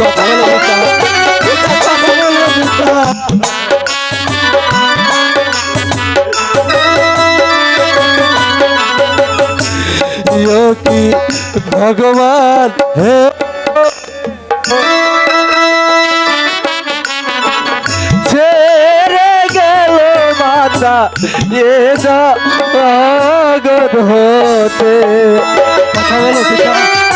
কথা বলো পিতা কথা বলো পিতা ইয়ো কি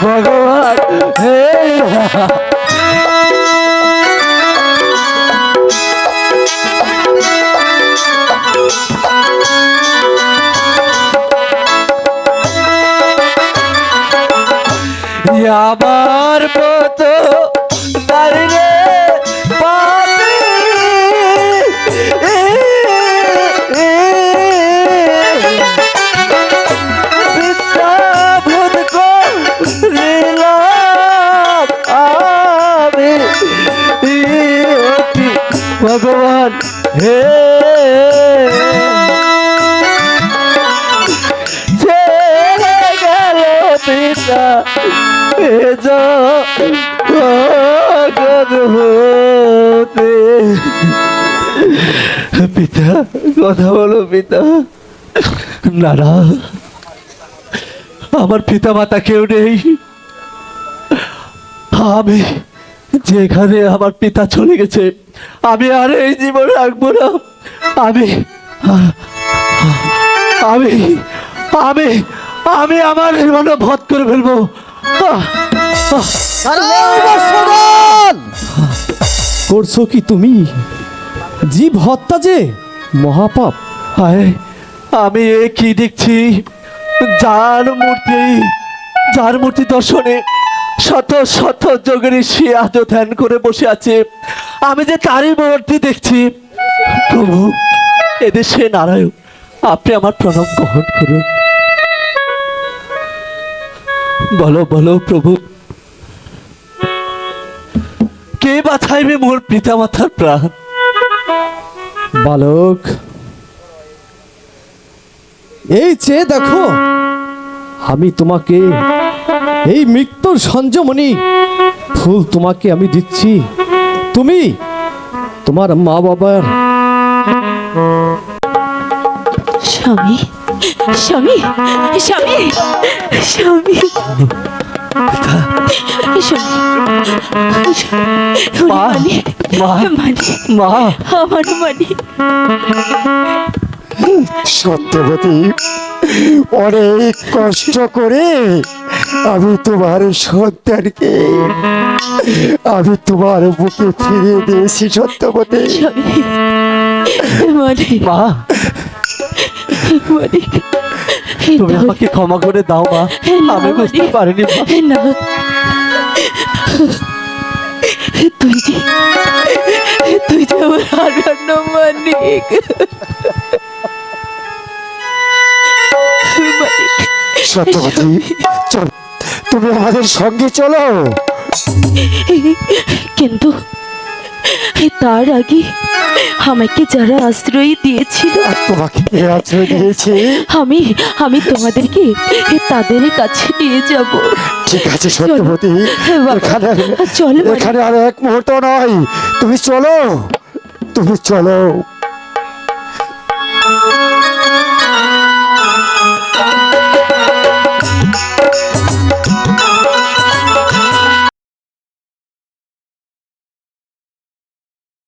ভগবান হে আমার মতো ভগবান, হে। পিতা পিতা, কথা বলো পিতা। না না আমার পিতা মাতা কেউ নেই। আমি যেখানে আমার পিতা চলে গেছে আমি আর এই জীবন রাখব না। আমি আমি আমি আমি আমার জীবন ভত করে ফেলব। করছ কি তুমি? জীব হত্যা যে মহাপাপ। হায় আমি এ কি দেখছি? যার মূর্তি যার মূর্তি দর্শনে শত শত যোগের সে আজ ধ্যান করে বসে আছে। আমি যে তারই মূর্তি দেখছি, প্রভু, এদেশে নারায়ণ, আপনি আমার প্রণাম গ্রহণ করুন। বলো বলো, প্রভু, কে বাঁচাইবে মোর পিতা মাতার প্রাণ? বালক, এই চেয়ে দেখো, আমি তোমাকে, এই মৃত্যুর সঞ্জমণি, ফুল তোমাকে আমি দিচ্ছি। তুমি? তোমার মা বাবার স্বামী? স্বামী? স্বামী? স্বামী স্বামী। মা, মা, মা। আমার সত্যবতী অনেক কষ্ট করে আমি তোমার সন্তানকে আমি তোমার বুকে ফিরিয়ে দিয়েছি মানি মা। তুমি আমাকে ক্ষমা করে দাও মা। আমি বুঝতে পারিনি না তুই যে তুই যে আমার মানিক। সত্যবতী চল। তুমি আমাদের সঙ্গে চলো। কিন্তু তার আগে আমাকে যারা আশ্রয় দিয়েছিল তোমাকে আশ্রয় দিয়েছি? আমি আমি তোমাদেরকে তাদের কাছে নিয়ে যাব। ঠিক আছে সত্যবতী বাবা, এখানে চলো। এখানে আর এক মুহূর্ত নয়। তুমি চলো তুমি চলো।